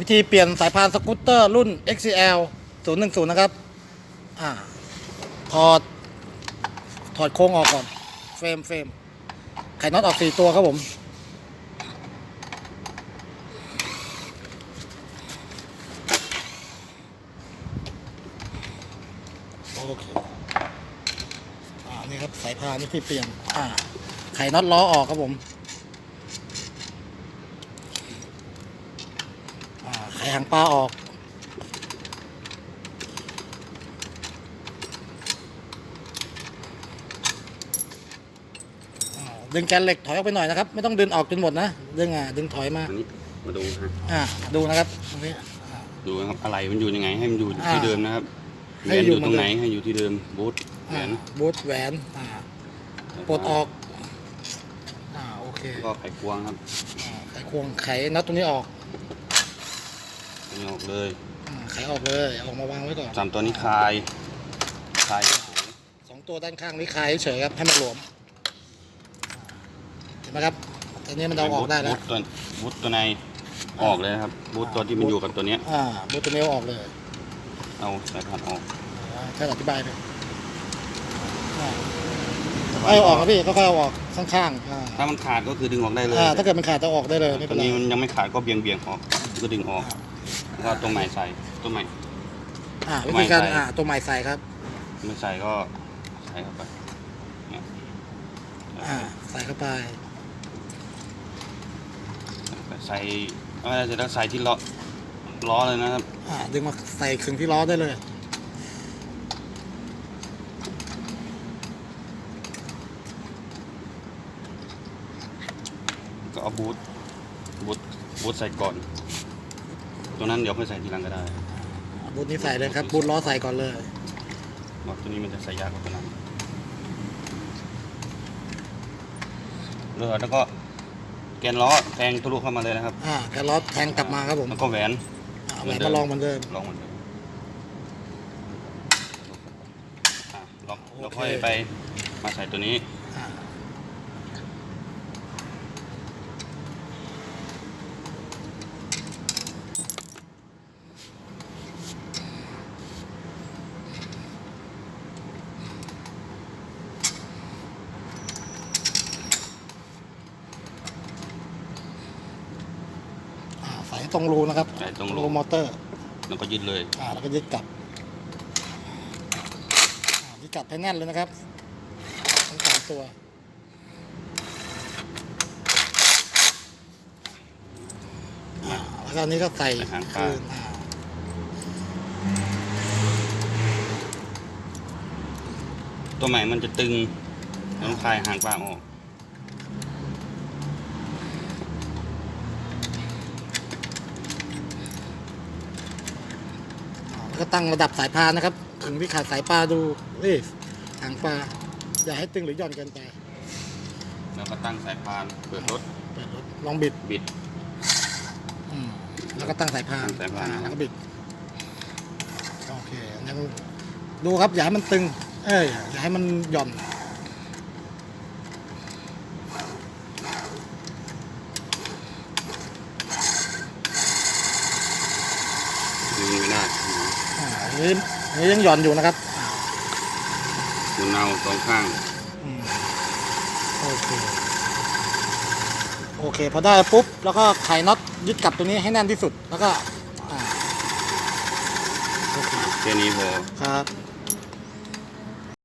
วิธีเปลี่ยนสายพานสกูตเตอร์รุ่น XCL 010 นะครับอ่าถอด ถอดโครงออกก่อน เฟรมเฟรมไขน็อตออกสี่ตัวครับผม โอเคอ่านี่ครับสายพานวิธีเปลี่ยนอ่าไขน็อตล้อออกครับผม อ่าไขหางปลาออกอ่าดึงแกนเหล็กถอยออกไปหน่อยนะครับ ไม่ต้องดึงออกจนหมดนะดึงอะดึงถอยมาอันนี้มาดูฮะอ่าดูนะครับตรงนี้ ดูนะครับอะไรมันอยู่ยังไง ให้มันอยู่อ่าที่เดิมนะครับแหให้วนออยู่ยู่ตรงไหนเหมือนเดิมให้อยู่ที่เดิมบูทแหวอ่านบูทแหวนอ่าปลดออกอ่าโอเคแล้วก็ไขควงครับอ่าไขควงไขน็อตตรงนี้ออกอั นนี้ออกเลยอ่าไขออกเลยออกมาวางไว้ก่อนสามตัวนี้คลายคลายสองตัวด้านข้างนี้คลายเฉยๆครับให้มันหลวมเห็นไหมครับตอนนี้มันเอาออกได้แล้ว บูทตัวบูทตัวในออกเลยนะครับบูทตัวที่มันอยู่กับตัวเนี้ยอ่าบูทตัวนี้เอาออกเลยเอาสายพานออกอ่าแค่อธิบายเลยอ่าเอาออกครับพี่ก็ค่อยๆเอาออกข้างๆอ่าถ้ามันขาดก็คือดึงออกได้เลยอ่าถ้าเกิดมันขาดจะออกได้เลยไม่ตเป็อนนไร นี้มันยังไม่ขาดก็เบี่ยงเบี่ยงๆออกก็ดึงออก แล้วก็ตัวใหม่ใส่ตัวใหม่ อ่าวิธีการไม่ใส่ อ่าตัวใหม่ใส่ครับ ไม่ใส่ก็ใส่เข้าไปเนี่ยอ่า ใส่เข้าไป ใส่เอาเสร็จแล้วใส่ที่ล้อล้อเลยนะครับอ่า ดึงมาใส่ขึงที่ล้อได้เลย ก็เอาบูทบูทบูทใส่ก่อน ตัวนั้นเดี๋ยวค่อยใส่ทีหลังก็ได้บูทนี้ใส่เลยครับบูทล้อใส่ก่อนเลยเพราะตัวนี้มันจะใส่ยากกว่าตัวนั้นเรือแล้วก็แกนล้อแทงทะลุเข้ามาเลยนะครับอ่าแกนล้อแทงกลับมาครับผมแล้วก็แหวนแหวนมาลองเหมือนเดิมลองเหมือนเดิมอะลองโอเคแล้วค่อยไปมาใส่ตัวนี้ อ่าอ่าใส่ตรงรูนะครับใส่ตรงรูรูมอเตอร์แล้วก็ยึดเลยอ่าแล้วก็ยึดกลับอ่ายึดกลับให้แน่นเลยนะครับทั้งสามตัวอ่าแล้วก็อันนี้ก็ใส่ใส่หางปลาคืนอ่าตัวใหม่มันจะตึงต้องคลายหางปลาออก แล้ว ก็ตั้งระดับสายพานนะครับถึงที่ขาดสายปลาดูเอ้ยหางปลาอย่าให้ตึงหรือย่อนเกินไปแล้วก็ตั้งสายพานเปิดรถเปิดรถลองบิดบิดอืมแล้วก็ตั้งสายพานตั้งสายพาน อ่แล้วก็บิดโอเคงั้นดูครับอย่าให้มันตึง เอ้ยอย่าให้มันหย่อน ดึงไม่ได้ อ่าอั นนี้อันนี้ยังหย่อนอยู่นะครับหมุนเอาสองข้างอืมโอเคโอเคพอได้ปุ๊บแล้วก็ไขน็อตยึดกลับตรงนี้ให้แน่นที่สุดแล้วก็อ่าโอเคแค่นี้พอครับ